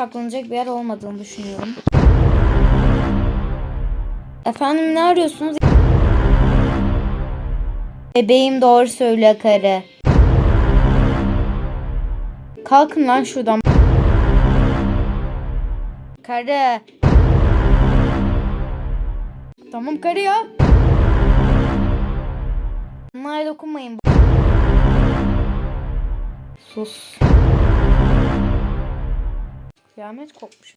saklanacak bir yer olmadığını düşünüyorum. Efendim ne arıyorsunuz? Bebeğim doğru söyle karı. Kalkın lan şuradan. Karı. Tamam karı ya. Bunlara dokunmayın. Sus. Kıyamet kopmuş.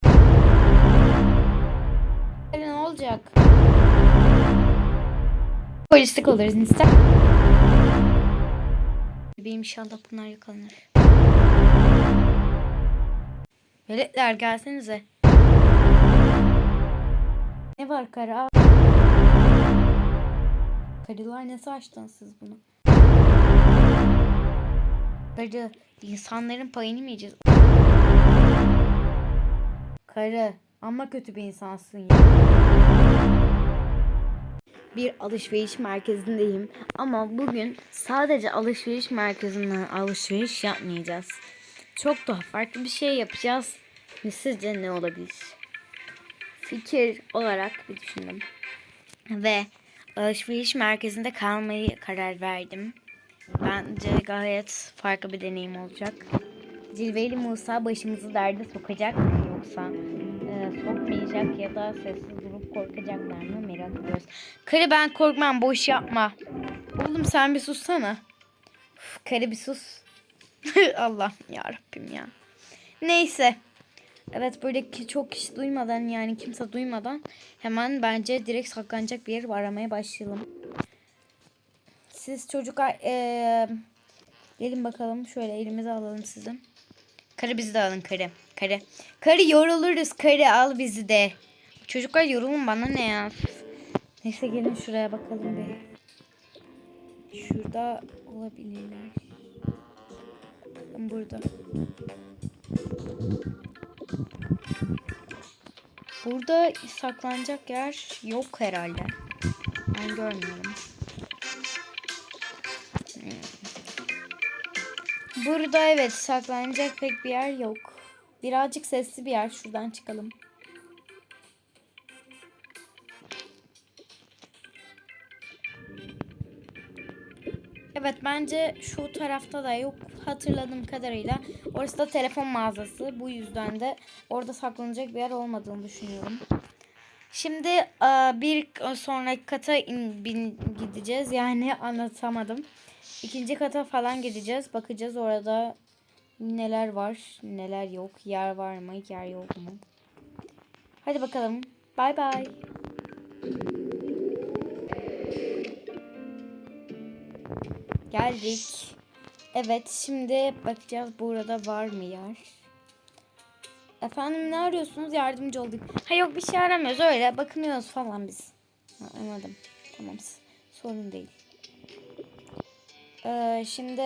Ne olacak? Polislik oluruz ister. Bebeğim inşallah bunlar yakalanır. Veletler gelsenize. Ne var kara? Karılar nasıl açtınız siz bunu? Karı insanların payını mı yiyeceğiz? Karı ama kötü bir insansın ya. Bir alışveriş merkezindeyim ama bugün sadece alışveriş merkezinden alışveriş yapmayacağız. Çok daha farklı bir şey yapacağız. Sizce ne olabilir? Fikir olarak bir düşündüm. Ve alışveriş merkezinde kalmayı karar verdim. Bence gayet farklı bir deneyim olacak. Cilveli Musa başımızı derde sokacak yoksa e, sokmayacak ya da sessiz durup korkacaklar mı merak ediyoruz. Karı ben korkmam boş yapma. Oğlum sen bir sussana. Uf, karı bir sus. Allah ya Rabbim ya. Neyse. Evet böyle ki çok kişi duymadan yani kimse duymadan hemen bence direkt saklanacak bir yer aramaya başlayalım. Siz çocuklar eee, gelin bakalım şöyle elimize alalım sizi. Karı bizi de alın karı. Karı. Karı yoruluruz karı al bizi de. Çocuklar yorulun bana ne ya. Neyse gelin şuraya bakalım bir. Şurada olabilirler. Bakın burada. Burada saklanacak yer yok herhalde. Ben görmüyorum. Burada evet saklanacak pek bir yer yok. Birazcık sesli bir yer. Şuradan çıkalım. Evet bence şu tarafta da yok hatırladığım kadarıyla. Orası da telefon mağazası. Bu yüzden de orada saklanacak bir yer olmadığını düşünüyorum. Şimdi e, bir sonraki kata in, bin, gideceğiz. Yani anlatamadım. İkinci kata falan gideceğiz. Bakacağız orada neler var, neler yok. Yer var mı, yer yok mu? Hadi bakalım. Bay bay. Geldik. Evet şimdi bakacağız burada var mı yer. Efendim ne arıyorsunuz? Yardımcı olayım. Ha yok bir şey aramıyoruz öyle bakınıyoruz falan biz. Ha, anladım. Tamam sorun değil. Ee, şimdi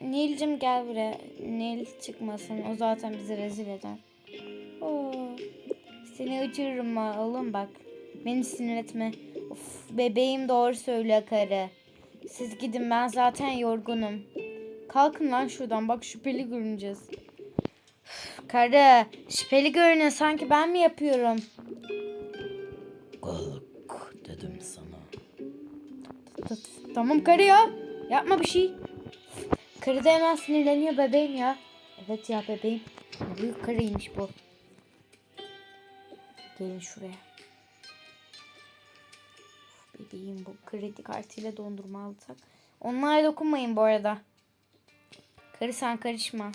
Nil'cim gel buraya. Nil çıkmasın o zaten bizi rezil eder. Oo, seni uçururum ha oğlum bak. Beni sinir etme. Of bebeğim doğru söyle karı. Siz gidin ben zaten yorgunum. Kalkın lan şuradan bak şüpheli görüneceğiz. Karı şüpheli görünüyor sanki ben mi yapıyorum? Kalk dedim sana. Tamam karı ya. Yapma bir şey. Karı da hemen sinirleniyor bebeğim ya. Evet ya bebeğim. Büyük karıymış bu. Gelin şuraya. Bebeğim bu kredi kartıyla dondurma alsak. Onlara dokunmayın bu arada. Karı sen karışma.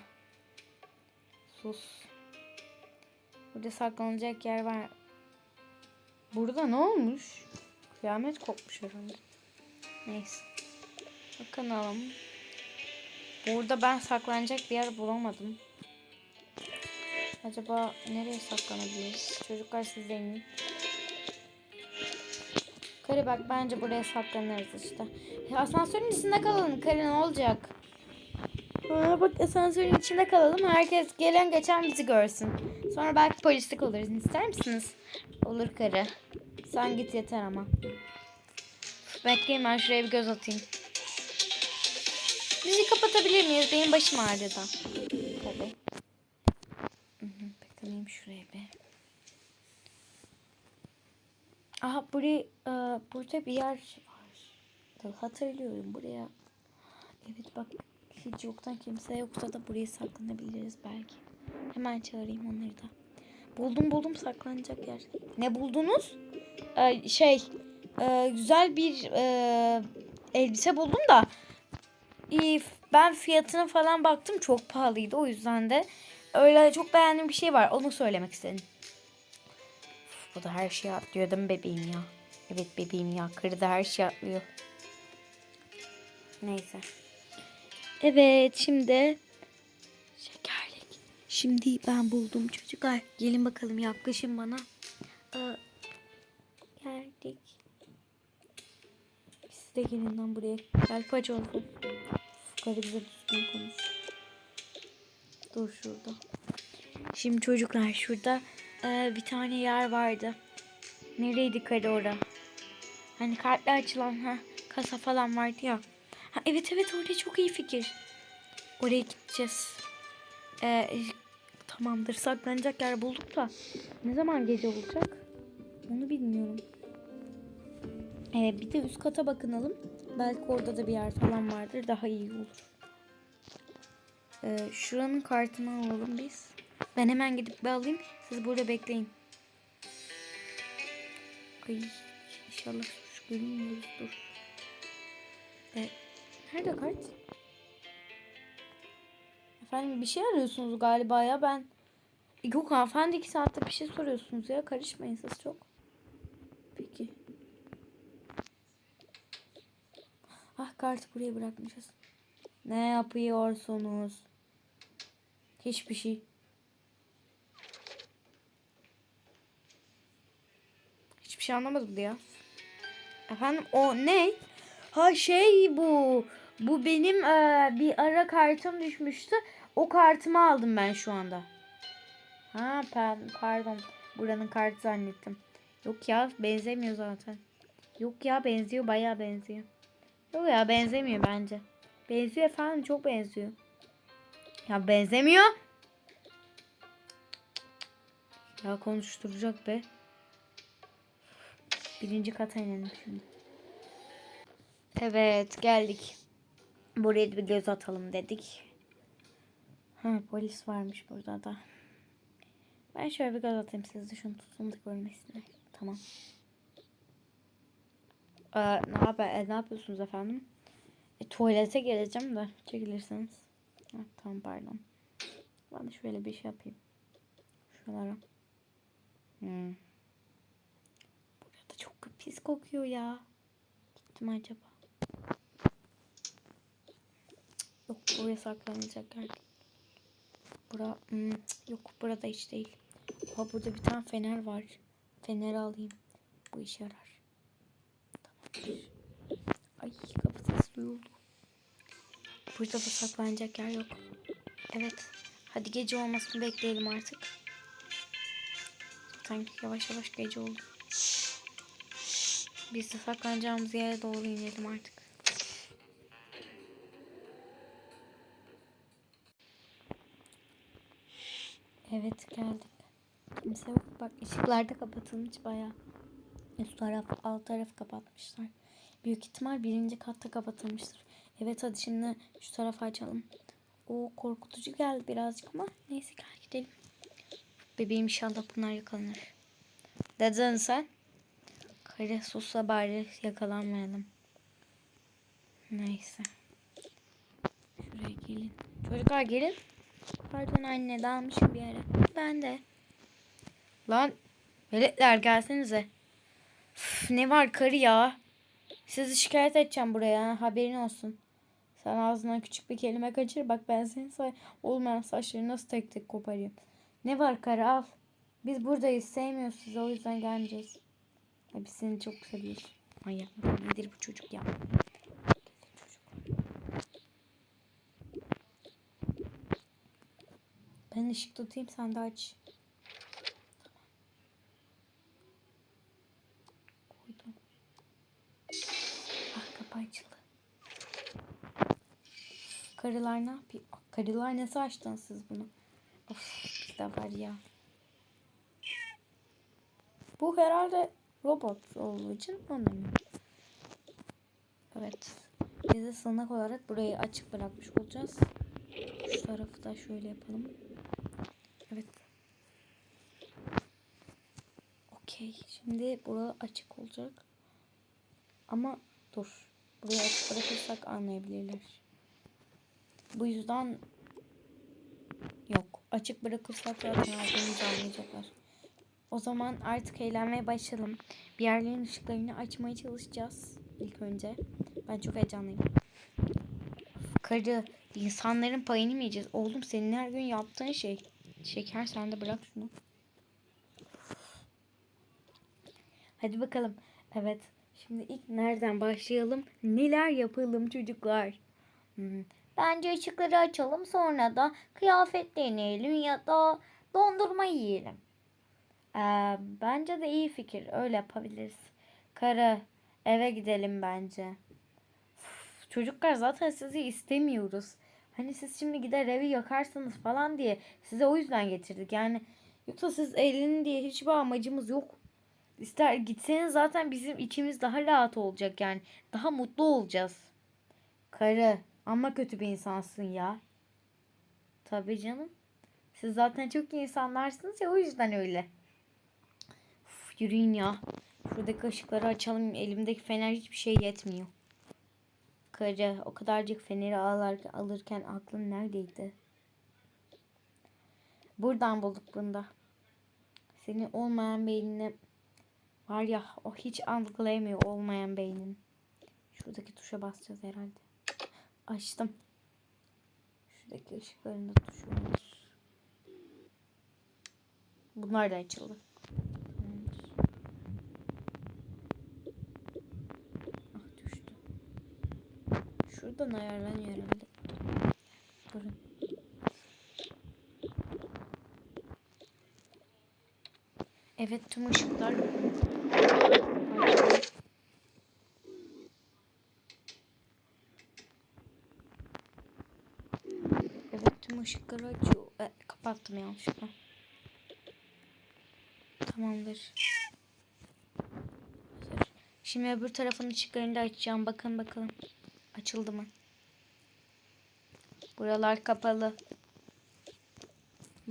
Sus. Burada saklanacak yer var. Burada ne olmuş? Kıyamet kopmuş herhalde. Neyse. Bakalım. Burada ben saklanacak bir yer bulamadım. Acaba nereye saklanabiliriz? Çocuklar siz deneyin. Karı bak bence buraya saklanırız işte. Ya asansörün içinde kalalım. Karı ne olacak? Aa, bak asansörün içinde kalalım. Herkes gelen geçen bizi görsün. Sonra belki polislik oluruz. İster misiniz? Olur karı. Sen git yeter ama. Bekleyin ben şuraya bir göz atayım. Bizi kapatabilir miyiz? Benim başım ağrıdı. Tabii. Hı, Bekleyin. Bakayım şuraya bir. Aha buraya e, burada bir yer var. Hatırlıyorum buraya. Evet bak hiç yoktan kimse yoksa da buraya saklanabiliriz belki. Hemen çağırayım onları da. Buldum buldum saklanacak yer. Ne buldunuz? Ee, şey e, güzel bir e, elbise buldum da iyi, ben fiyatına falan baktım çok pahalıydı o yüzden de öyle çok beğendiğim bir şey var onu söylemek istedim. Uf, bu da her şeyi atlıyor değil mi bebeğim ya? Evet bebeğim ya karı da her şeyi atlıyor. Neyse. Evet şimdi şekerlik. Şimdi ben buldum çocuklar. Gelin bakalım yaklaşın bana. Geldik. Siz de gelin lan buraya. Gel paç olsun. Karı bize düzgün konuş. Dur şurada. Şimdi çocuklar şurada e, bir tane yer vardı. Nereydi karı ora? Hani kartla açılan ha kasa falan vardı ya. Ha, evet evet orada çok iyi fikir. Oraya gideceğiz. Ee, tamamdır saklanacak yer bulduk da ne zaman gece olacak? Onu bilmiyorum. Ee, bir de üst kata bakınalım. Belki orada da bir yer falan vardır. Daha iyi olur. Ee, şuranın kartını alalım biz. Ben hemen gidip bir alayım. Siz burada bekleyin. Ay inşallah suç görünmüyoruz. Dur. Ee, nerede kart? Efendim bir şey arıyorsunuz galiba ya ben. Yok hanımefendi iki saatte bir şey soruyorsunuz ya. Karışmayın siz çok. Peki. Ah kartı buraya bırakmışız. Ne yapıyorsunuz? Hiçbir şey. Hiçbir şey anlamadım ya. Efendim o ne? Ha şey bu. Bu benim eee, bir ara kartım düşmüştü. O kartımı aldım ben şu anda. Ha pa- pardon. Buranın kartı zannettim. Yok ya benzemiyor zaten. Yok ya benziyor bayağı benziyor. Yok ya benzemiyor bence. Benziyor efendim çok benziyor. Ya benzemiyor. Ya konuşturacak be. Birinci kata inelim şimdi. Evet geldik. Buraya bir göz atalım dedik. Ha, polis varmış burada da. Ben şöyle bir göz atayım siz de şunu tutun da görmesinler. Tamam. Ee, ne, haber, e, ne yapıyorsunuz efendim? E, tuvalete geleceğim de çekilirseniz. Ha, tamam pardon. Ben de şöyle bir şey yapayım. Şuralara. Hmm. Burada çok pis kokuyor ya. Gittim acaba? Yok buraya saklanacak değil. Bura, hmm, yok burada hiç değil. Ha burada bir tane fener var. Feneri alayım. Bu işe yarar. Tamamdır. Ay kapı sesi duyuldu. Burada da saklanacak yer yok. Evet. Hadi gece olmasını bekleyelim artık. Sanki yavaş yavaş gece oldu. Biz de saklanacağımız yere doğru inelim artık. Evet geldik. Kimse yok. Bak ışıklar da kapatılmış baya. Üst taraf, alt taraf kapatmışlar. Büyük ihtimal birinci katta kapatılmıştır. Evet hadi şimdi şu tarafa açalım. O korkutucu geldi birazcık ama neyse gel gidelim. Bebeğim inşallah bunlar yakalanır. Dedin sen? Kare sussa bari yakalanmayalım. Neyse. Şuraya gelin. Çocuklar gelin. Pardon anne dalmışım bir yere. Ben de. Lan veletler gelsenize. Üf, ne var karı ya. Sizi şikayet edeceğim buraya haberin olsun. Sen ağzından küçük bir kelime kaçır bak ben senin say olmayan saçları nasıl tek tek koparayım. Ne var karı al. Biz buradayız sevmiyoruz sizi o yüzden gelmeyeceğiz. Ay biz seni çok seviyoruz. Manyak nedir bu çocuk ya. Ben ışık tutayım sen de aç. Koydum. Ah kapı açıldı. Karılar ne yapıyor? Ah, Karılar nasıl açtınız siz bunu? Of bir de var ya. Bu herhalde robot olduğu için anlamıyorum. Evet. Biz de sığınak olarak burayı açık bırakmış olacağız. Şu tarafı da şöyle yapalım. Evet. Okey. Şimdi bura açık olacak. Ama dur. Burayı açık bırakırsak anlayabilirler. Bu yüzden yok. Açık bırakırsak zaten aldığımızı anlayacaklar. O zaman artık eğlenmeye başlayalım. Bir yerlerin ışıklarını açmaya çalışacağız ilk önce. Ben çok heyecanlıyım. Karı, insanların payını mı yiyeceğiz? Oğlum senin her gün yaptığın şey. Şeker sen de bırak şunu. Hadi bakalım. Evet. Şimdi ilk nereden başlayalım? Neler yapalım çocuklar? Hmm, Bence ışıkları açalım sonra da kıyafet deneyelim ya da dondurma yiyelim. Ee, bence de iyi fikir. Öyle yapabiliriz. Karı eve gidelim bence. Uf, çocuklar zaten sizi istemiyoruz. Hani siz şimdi gider evi yakarsınız falan diye size o yüzden getirdik. Yani yoksa siz eğlenin diye hiçbir amacımız yok. İster gitseniz zaten bizim içimiz daha rahat olacak yani. Daha mutlu olacağız. Karı ama kötü bir insansın ya. Tabii canım. Siz zaten çok iyi insanlarsınız ya o yüzden öyle. Uf, yürüyün ya. Şuradaki ışıkları açalım. Elimdeki fener hiçbir şey yetmiyor. Karı o kadarcık feneri alırken, alırken aklın neredeydi? Buradan bulduk bunda. Senin olmayan beynini var ya o hiç algılayamıyor olmayan beynin. Şuradaki tuşa basacağız herhalde. Açtım. Şuradaki ışıkların da tuşu var. Bunlar da açıldı. Tamamdır. Ah düştü. Şuradan ayarlanıyor herhalde. Durun. Evet tüm ışıklar. Evet tüm ışıkları açıyor. E, kapattım yanlışlıkla. Tamamdır. Şimdi öbür tarafın ışıklarını da açacağım. Bakın bakalım. Açıldı mı? Buralar kapalı.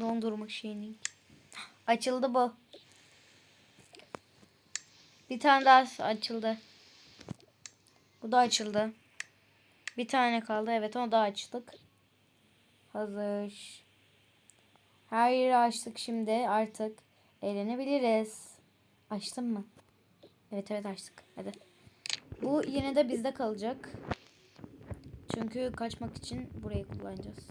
Dondurma şeyinin. Açıldı bu. Bir tane daha açıldı. Bu da açıldı. Bir tane kaldı. Evet onu da açtık. Hazır. Her yeri açtık şimdi. Artık eğlenebiliriz. Açtın mı? Evet evet açtık. Hadi. Bu yine de bizde kalacak. Çünkü kaçmak için burayı kullanacağız.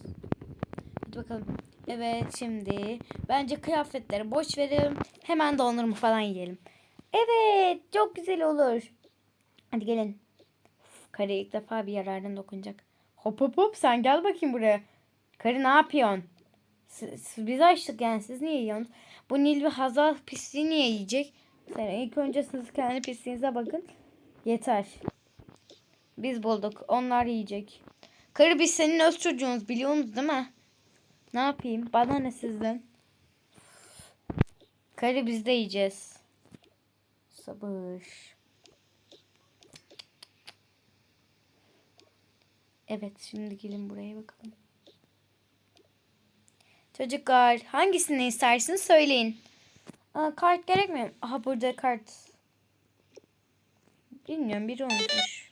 Hadi bakalım. Evet şimdi bence kıyafetleri boş verelim. Hemen dondurma falan yiyelim. Evet çok güzel olur. Hadi gelin. Uf, Kare ilk defa bir yarardan dokunacak. Hop hop hop sen gel bakayım buraya. Karı ne yapıyorsun? Siz, biz açtık yani siz niye yiyorsunuz? Bu Nil ve Hazal pisliği niye yiyecek? Sen ilk önce siz kendi pisliğinize bakın. Yeter. Biz bulduk. Onlar yiyecek. Karı biz senin öz çocuğunuz biliyorsunuz değil mi? Ne yapayım? Bana ne sizden? Karı biz de yiyeceğiz. Sabır. Evet şimdi gelin buraya bakalım. Çocuklar hangisini istersiniz söyleyin. Aa, kart gerekmiyor. Aha burada kart. Bilmiyorum biri unutmuş.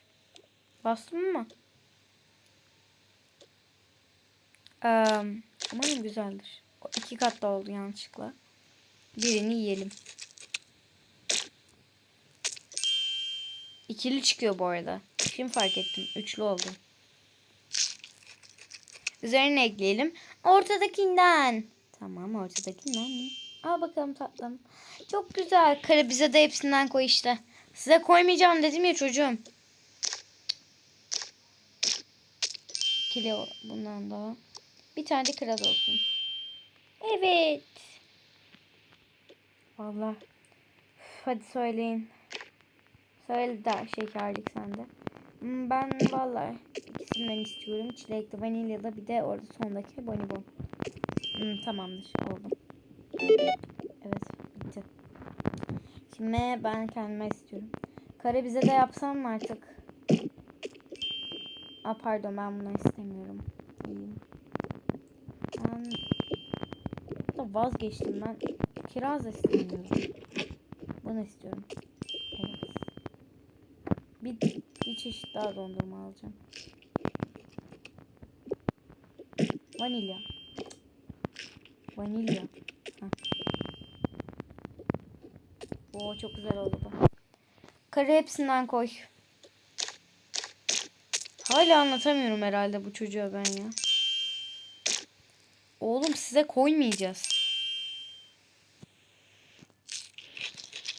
Bastım mı? Ee, umarım güzeldir. O iki kat da oldu yanlışlıkla. Birini yiyelim. İkili çıkıyor bu arada. Şimdi fark ettim. Üçlü oldu. Üzerine ekleyelim. Ortadakinden. Tamam ortadakinden mi? Al bakalım tatlım. Çok güzel. Kara bize de hepsinden koy işte. Size koymayacağım dedim ya çocuğum. Kilo bundan da. Bir tane de kiraz olsun. Evet. Vallahi. Üf, Hadi söyleyin. Söyle de şekerlik sende. Hmm, Ben vallahi ikisinden istiyorum. Çilekli vanilyalı bir de orada sondaki bonibon. Hmm, tamamdır oldu. Evet bitti. Şimdi ben kendime istiyorum. Kare bize de yapsam mı artık? Aa, pardon ben bunu istemiyorum. İyiyim. Ben da vazgeçtim ben. Kiraz istemiyorum. Bunu istiyorum. Evet. Bir, bir çeşit daha dondurma alacağım. Vanilya. Vanilya. Heh. Oo çok güzel oldu bu. Kare hepsinden koy. Hala anlatamıyorum herhalde bu çocuğa ben ya. Oğlum size koymayacağız.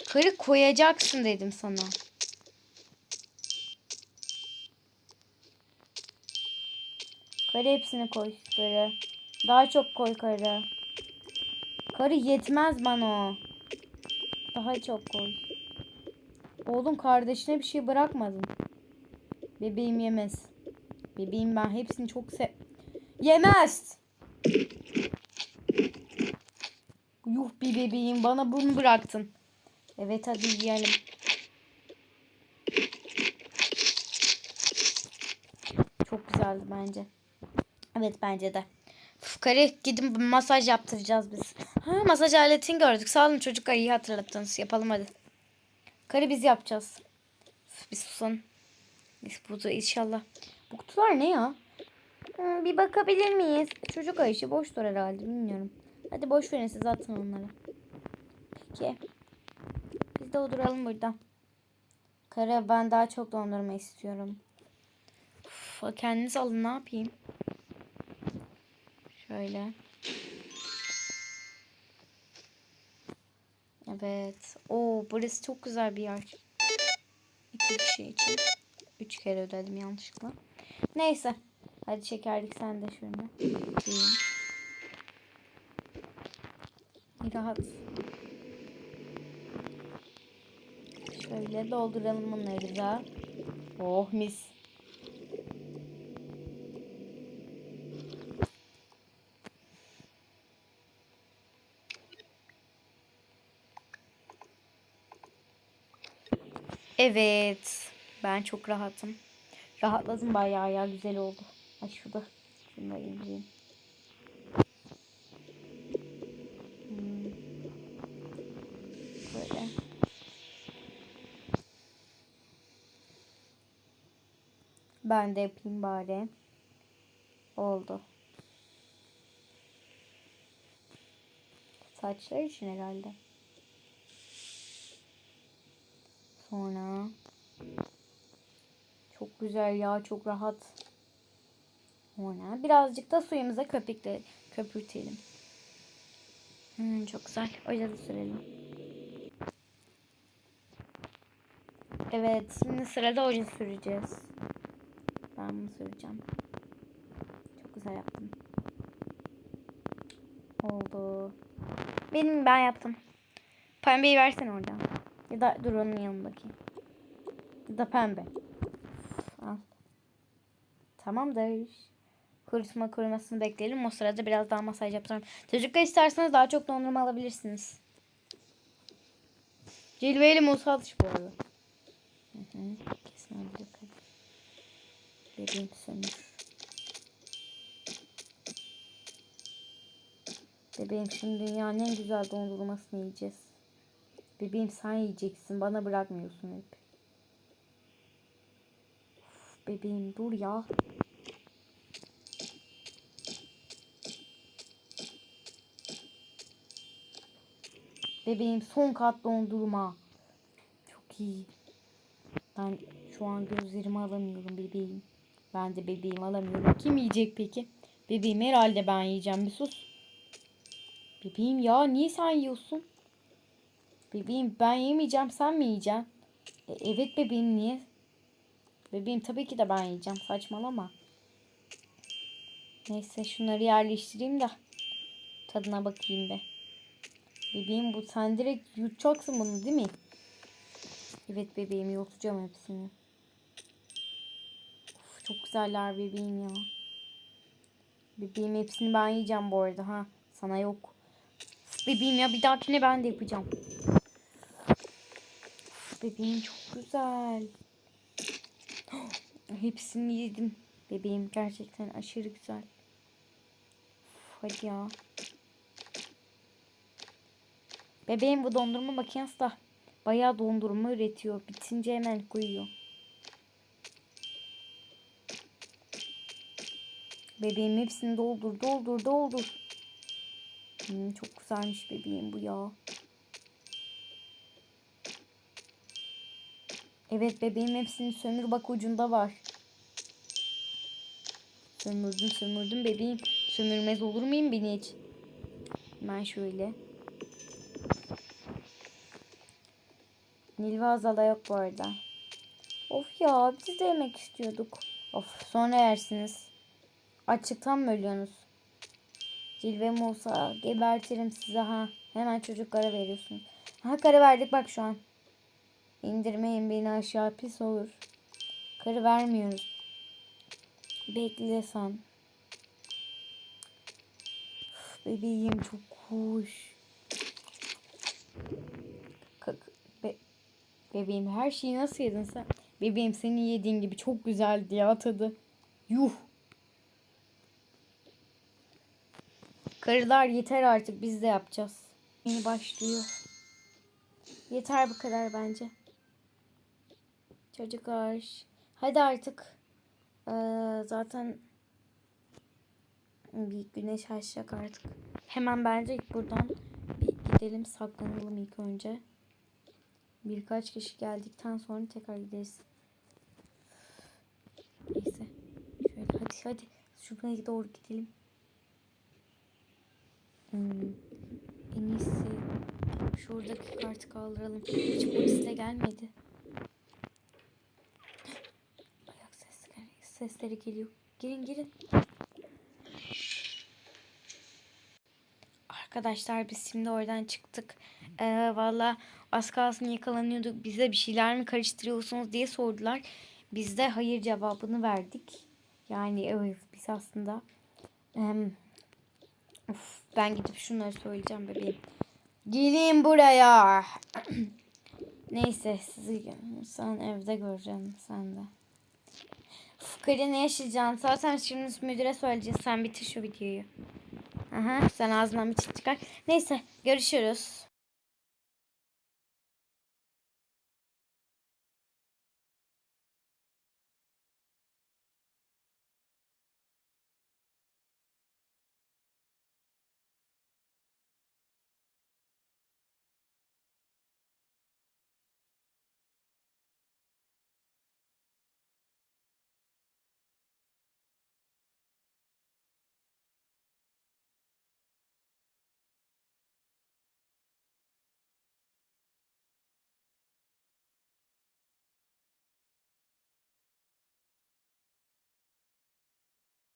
Karı koyacaksın dedim sana. Karı hepsini koy karı. Daha çok koy karı. Karı yetmez bana. Daha çok koy. Oğlum kardeşine bir şey bırakmadın. Bebeğim yemez. Bebeğim ben hepsini çok sev... Yemez. Yuh bir bebeğim bana bunu bıraktın. Evet hadi yiyelim. Çok güzeldi bence. Evet bence de. Uf, Kare gidin masaj yaptıracağız biz. Ha masaj aletini gördük. Sağ olun çocuklar iyi hatırlattınız. Yapalım hadi. Kare biz yapacağız. Uf, bir susun. Biz burada inşallah. Bu kutular ne ya? Hmm, bir bakabilir miyiz? Çocuk ayışı boştur herhalde bilmiyorum. Hadi boş verin siz atın onları. Peki. Biz de oturalım burada. Kare ben daha çok dondurma istiyorum. Uf, kendiniz alın ne yapayım? Şöyle. Evet. Oo burası çok güzel bir yer. İki kişi için. Üç kere ödedim yanlışlıkla. Neyse. Hadi şekerlik sen de. Yiyeyim. Rahat. Şöyle dolduralım bunları da. Oh mis. Evet. Ben çok rahatım. Rahatladım bayağı ya güzel oldu. Ay şurada. Şunu da. Hmm. Böyle. Ben de yapayım bari. Oldu. Saçlar için herhalde. Sonra çok güzel ya çok rahat. Sonra birazcık da suyumuza köpükle köpürtelim. Hmm, çok güzel. Oje de sürelim. Evet şimdi sırada oje süreceğiz. Ben bunu süreceğim. Çok güzel yaptım. Oldu. Benim ben yaptım. Pembeyi versen oradan. Ya da dur onun yanındaki. Ya da pembe. Tamamdır. Kurutma kurumasını bekleyelim. O sırada biraz daha masaj yapacağım. Çocuklar isterseniz daha çok dondurma alabilirsiniz. Cilveli muz atış bu arada. Hı hı. Kesin bakalım. Bebeğim. Bebeğim şimdi dünyanın en güzel dondurmasını yiyeceğiz. Bebeğim sen yiyeceksin. Bana bırakmıyorsun hep. Uf, bebeğim dur ya. Bebeğim son kat dondurma. Çok iyi. Ben şu an gözlerimi alamıyorum bebeğim. Ben de bebeğim alamıyorum. Kim yiyecek peki? Bebeğim herhalde ben yiyeceğim. Bir sus. Bebeğim ya niye sen yiyorsun? Bebeğim ben yemeyeceğim sen mi yiyeceksin? E, evet bebeğim niye? Bebeğim tabii ki de ben yiyeceğim saçmalama. Neyse şunları yerleştireyim de tadına bakayım be. Bebeğim bu sen direkt yutacaksın bunu değil mi? Evet bebeğim yutacağım hepsini. Of, çok güzeller bebeğim ya. Bebeğim hepsini ben yiyeceğim bu arada ha. Sana yok. Bebeğim ya bir dahakine ben de yapacağım. bebeğim çok güzel. Hepsini yedim. Bebeğim gerçekten aşırı güzel. Hadi ya. Bebeğim bu dondurma makinesi de bayağı dondurma üretiyor. Bitince hemen koyuyor. Bebeğim hepsini doldur, doldur, doldur. Hmm, çok güzelmiş bebeğim bu ya. Evet bebeğim hepsini sömür bak ucunda var. Sömürdüm sömürdüm bebeğim. Sömürmez olur muyum beni hiç? Hemen şöyle. Nilva Azala yok bu arada. Of ya biz de yemek istiyorduk. Of sonra yersiniz. Açlıktan mı ölüyorsunuz? Cilvem olsa gebertirim size ha. Hemen çocuklara veriyorsunuz. Ha karı verdik bak şu an. İndirmeyin beni aşağı pis olur. Karı vermiyoruz. Bekle sen. Bebeğim çok hoş. Kak- be- bebeğim her şeyi nasıl yedin sen? Bebeğim senin yediğin gibi çok güzeldi ya tadı. Yuh. Karılar yeter artık biz de yapacağız. Yeni başlıyor. Yeter bu kadar bence. Çocuklar. Hadi artık. Ee, zaten bir güneş açacak artık. Hemen bence buradan bir gidelim saklanalım ilk önce. Birkaç kişi geldikten sonra tekrar gideriz. Neyse. Şöyle hadi hadi. Şuraya doğru gidelim. Hmm. En iyisi şuradaki kartı kaldıralım. Hiç polis de gelmedi. Ayak sesleri, sesleri geliyor. Girin girin. Arkadaşlar biz şimdi oradan çıktık. Ee, Valla az kalsın yakalanıyorduk. Bize bir şeyler mi karıştırıyorsunuz diye sordular. Biz de hayır cevabını verdik. Yani evet biz aslında em, Of, ben gidip şunları söyleyeceğim bebeğim. Gelin buraya. Neyse sizi sen evde göreceksin sen de. Uf, Kari ne yaşayacaksın? Zaten şimdi müdüre söyleyeceğiz. Sen bitir şu videoyu. Aha, sen ağzından bir çıkar. Neyse görüşürüz.